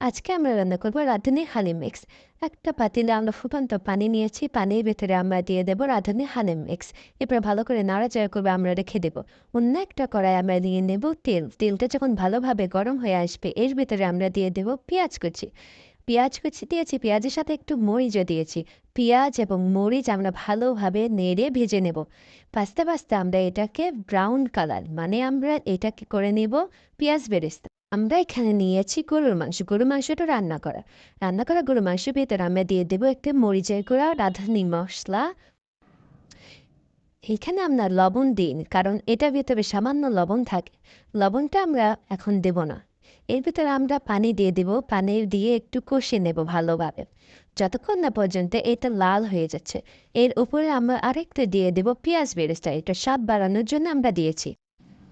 আজকে আমরা রান্না করব রাঁধুনি হালিম মিক্স। একটা পাতিলে আমরা ফুটন্ত পানি নিয়েছি, পানির ভেতরে আমরা দিয়ে দেবো রাঁধুনি হালিম মিক্স। এরপর ভালো করে নাড়াচাড়া করবে, আমরা রেখে দেবো। অন্য একটা কড়াই আমরা দিয়ে নেব তেল। তেলটা যখন ভালোভাবে গরম হয়ে আসবে, এর ভেতরে আমরা দিয়ে দেবো পেঁয়াজ কুচি। পেঁয়াজ কুচি দিয়েছি, পেঁয়াজের সাথে একটু মরিচও দিয়েছি। পেঁয়াজ এবং মরিচ আমরা ভালোভাবে নেড়ে ভেজে নেব। পাস্তে পাস্তে আমরা এটাকে ব্রাউন কালার মানে আমরা এটাকে করে নেব পেঁয়াজ বেরেস্তা। আমরা এখানে নিয়েছি গরুর মাংস। গরুর মাংসটা রান্না করা। রান্না করা গরুর মাংস ভেতরে আমরা দিয়ে দেবো একটু মরিচের গুঁড়া, রাঁধুনি মশলা। এখানে আমরা লবণ দিন কারণ এটার ভিতরে সামান্য লবণ থাকে। লবণটা আমরা এখন দেব না। এর ভিতরে আমরা পানি দিয়ে দেব। পানি দিয়ে একটু কষে নেব ভালোভাবে। যতক্ষণ না পর্যন্ত এটা লাল হয়ে যাচ্ছে। এর উপরে আমরা আরেকটা দিয়ে দেব পেঁয়াজ বেরেস্তা। এটা স্বাদ বাড়ানোর জন্য আমরা দিয়েছি।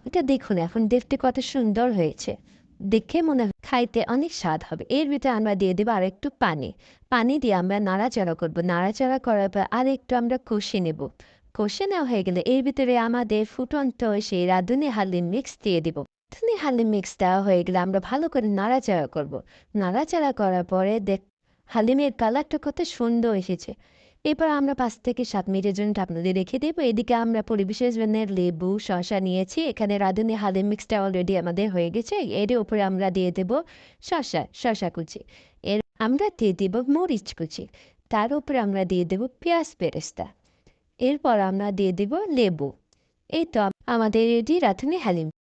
এটা দেখুন, এখন দেখতে কত সুন্দর হয়েছে। দেখে মনে খাইতে অনেক স্বাদ হবে। এর ভিতরে আমরা দিয়ে দেবো আর একটু পানি। পানি দিয়ে আমরা নাড়াচাড়া করব। নাড়াচাড়া করার পর আর একটু আমরা কষে নেব। কষে নেওয়া হয়ে গেলে এর ভিতরে আমাদের ফুটন্ত সেই রাঁধুনি হালিম মিক্স দিয়ে দিব। রাঁধুনি হালিম মিক্স দেওয়া হয়ে গেলে আমরা ভালো করে নাড়াচাড়া করব। নাড়াচাড়া করার পরে দেখ, হালিমের কালারটা কত সুন্দর এসেছে। এরপর আমরা পাঁচ থেকে সাত মিনিটের জন্য আপনাদের রেখে দেবো। এদিকে আমরা পরিবেশের জন্য লেবু শশা নিয়েছি। এখানে রাঁধুনি হালিম মিক্সটা অলরেডি আমাদের হয়ে গেছে। এর উপরে আমরা দিয়ে দেব শশা শশা কুচি। এর আমরা দিয়ে দেব মরিচ কুচি। তার উপরে আমরা দিয়ে দেব পেঁয়াজ পেরেস্তা এরপর আমরা দিয়ে দেব লেবু। এই তো আমাদের রেডি রাঁধুনি হালিম।